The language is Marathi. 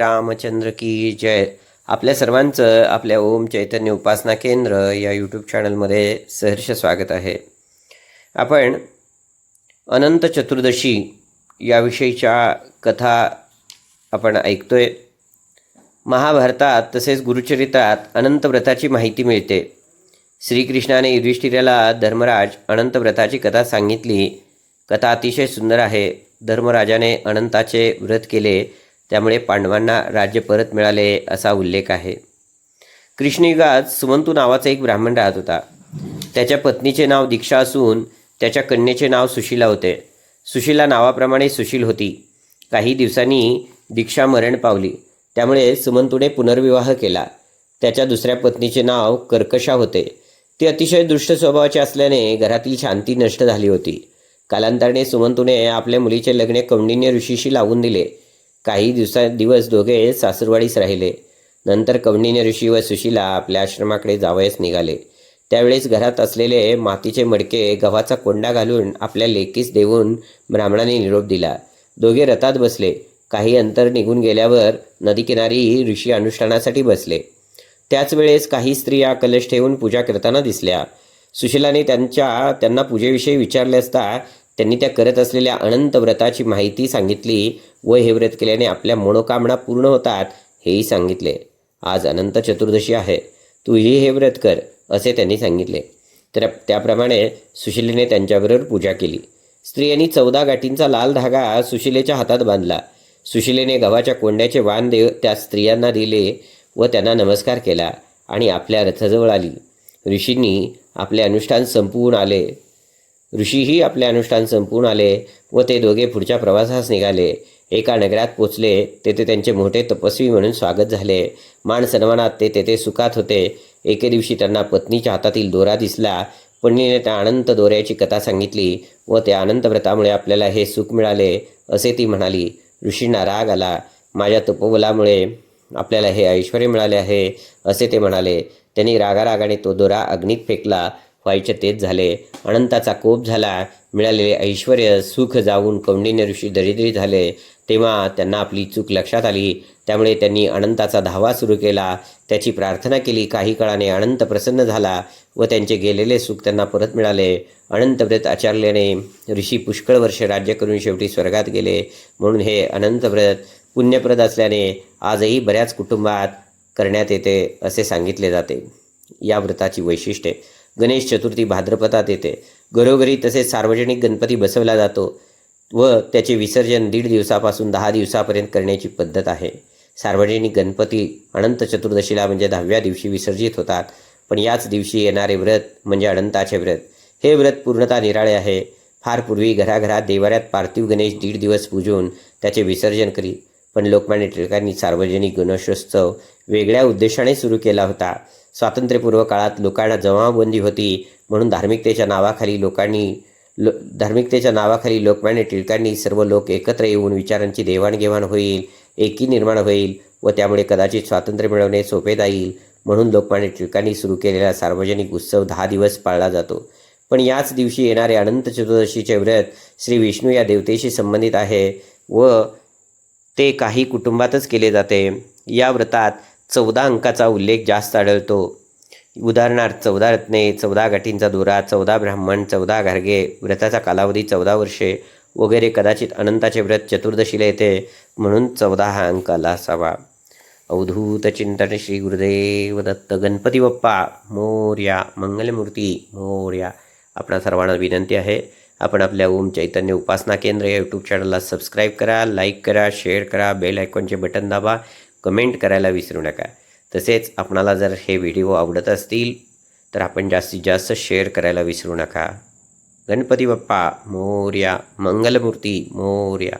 रामचंद्र की जय. आपल्या सर्वांचं आपल्या ओम चैतन्य उपासना केंद्र या यूट्यूब चॅनलमध्ये सहर्ष स्वागत आहे. आपण अनंत चतुर्दशी याविषयीच्या कथा आपण ऐकतोय. महाभारतात तसेच गुरुचरित्रात अनंत व्रताची माहिती मिळते. श्रीकृष्णाने युधिष्ठिराला धर्मराज अनंतव्रताची कथा सांगितली. कथा अतिशय सुंदर आहे. धर्मराजाने अनंताचे व्रत केले. त्यामुळे पांडवांना राज्य परत मिळाले असा उल्लेख आहे. कृष्णयुगात सुमंतू नावाचा एक ब्राह्मण राहत होता. त्याच्या पत्नीचे नाव दीक्षा असून त्याच्या कन्येचे नाव सुशीला होते. सुशीला नावाप्रमाणे सुशील होती. काही दिवसांनी दीक्षा मरण पावली. त्यामुळे सुमंतूने पुनर्विवाह केला. त्याच्या दुसऱ्या पत्नीचे नाव कर्कशा होते. ती अतिशय दुष्ट स्वभावाची असल्याने घरातील शांती नष्ट झाली होती. कालांतराने सुमंतूने आपल्या मुलीचे लग्न कौंडिन्य ऋषीशी लावून दिले. काही दिवसा दिवस दोघे सासूरवाडीस राहिले. नंतर कवंडिन्य ऋषी व सुशीला आपल्या आश्रमाकडे जावयास निघाले. त्यावेळेस घरात असलेले मातीचे मडके गव्हाचा कोंडा घालून आपल्या लेकीस देऊन ब्राह्मणाने निरोप दिला. दोघे रथात बसले. काही अंतर निघून गेल्यावर नदीकिनारी ऋषी अनुष्ठानासाठी बसले. त्याच वेळेस काही स्त्रिया कलश ठेवून पूजा करताना दिसल्या. सुशीलाने त्यांच्या त्यांना पूजेविषयी विचारले असता त्यांनी त्या करत असलेल्या अनंत व्रताची माहिती सांगितली व हे व्रत केल्याने आपल्या मनोकामना पूर्ण होतात हेही सांगितले. आज अनंत चतुर्दशी आहे. तूही हे व्रत कर असे त्यांनी सांगितले. तर त्याप्रमाणे सुशिलेने त्यांच्याबरोबर पूजा केली. स्त्रियांनी चौदा गाठींचा लाल धागा सुशिलेच्या हातात बांधला. सुशिलेने गव्हाच्या कोंड्याचे वाण देव त्या स्त्रियांना दिले व त्यांना नमस्कार केला आणि आपल्या रथाजवळ आली. ऋषींनी आपले अनुष्ठान संपवून आले. ऋषीही आपले अनुष्ठान संपून आले व ते दोघे पुढच्या प्रवासास निघाले. एका नगरात पोचले तेथे त्यांचे मोठे तपस्वी म्हणून स्वागत झाले. मान सन्मानात ते तेथे सुखात होते. एके दिवशी त्यांना पत्नीच्या हातातील दोरा दिसला. पत्नीने त्या अनंत दोऱ्याची कथा सांगितली व त्या अनंत व्रतामुळे आपल्याला हे सुख मिळाले असे ती म्हणाली. ऋषींना राग आला. माझ्या तपोबलामुळे आपल्याला हे ऐश्वर मिळाले आहे असे ते म्हणाले. त्यांनी रागारागाने तो दोरा अग्नीत फेकला. व्हायचे तेच झाले. अनंताचा कोप झाला. मिळालेले ऐश्वर सुख जाऊन कौंडिन्य ऋषी दरिद्री झाले. तेव्हा त्यांना आपली चूक लक्षात आली. त्यामुळे त्यांनी अनंताचा धावा सुरू केला. त्याची प्रार्थना केली. काही काळाने अनंत प्रसन्न झाला व त्यांचे गेलेले सुख त्यांना परत मिळाले. अनंत व्रत आचारल्याने ऋषी पुष्कळ वर्ष राज्य करून शेवटी स्वर्गात गेले. म्हणून हे अनंत व्रत पुण्यप्रद असल्याने आजही बऱ्याच कुटुंबात करण्यात येते असे सांगितले जाते. या व्रताची वैशिष्ट्ये. गणेश चतुर्थी भाद्रपदात येते. घरोघरी तसेच सार्वजनिक गणपती बसवला जातो व त्याचे विसर्जन दीड दिवसापासून दहा दिवसापर्यंत करण्याची पद्धत आहे. सार्वजनिक गणपती अनंत चतुर्दशीला म्हणजे दहाव्या दिवशी विसर्जित होतात. पण याच दिवशी येणारे व्रत म्हणजे अनंताचे व्रत. हे व्रत पूर्णतः निराळे आहे. फार पूर्वी घराघरात देवाऱ्यात पार्थिव गणेश दीड दिवस पूजून त्याचे विसर्जन करी पण लोकमान्य टिळकांनी सार्वजनिक गणेशोत्सव वेगळ्या उद्देशाने सुरू केला होता. स्वातंत्र्यपूर्व काळात लोकांना जमावबंदी होती म्हणून धार्मिकतेच्या नावाखाली लोकांनी लो धार्मिकतेच्या नावाखाली लोकमान्य टिळकांनी सर्व लोक एकत्र येऊन विचारांची देवाणघेवाण होईल एकी निर्माण होईल व त्यामुळे कदाचित स्वातंत्र्य मिळवणे सोपे जाईल म्हणून लोकमान्य टिळकांनी सुरू केलेला सार्वजनिक उत्सव दहा दिवस पाळला जातो. पण याच दिवशी येणारे अनंत चतुर्दशीचे व्रत श्री विष्णू या देवतेशी संबंधित आहे व ते काही कुटुंबातच केले जाते. या व्रतात चौदा अंकाचा उल्लेख जास्त आढळतो. उदाहरणार्थ चौदा रत्ने चौदा गाठींचा दोरा चौदा ब्राह्मण चौदा घारगे व्रताचा कालावधी चौदा वर्षे वगैरे कदाचित अनंताचे व्रत चतुर्दशीला येते म्हणून चौदा हा अंक आला असावा. अवधूत चिंतन श्री गुरुदेव दत्त गणपती बाप्पा मोर्या मंगलमूर्ती मोर्या. आपणा सर्वांना विनंती आहे आपण आपल्या ओम चैतन्य उपासना केंद्र या यूट्यूब चॅनलला सबस्क्राईब करा लाईक करा शेअर करा बेल आयकॉनचे बटन दाबा कमेंट करायला विसरू नका. तसेच आपणाला जर हे व्हिडिओ आवडत असतील तर आपण जास्तीत जास्त शेअर करायला विसरू नका. गणपती बाप्पा मोर्या मंगलमूर्ती मोर्या.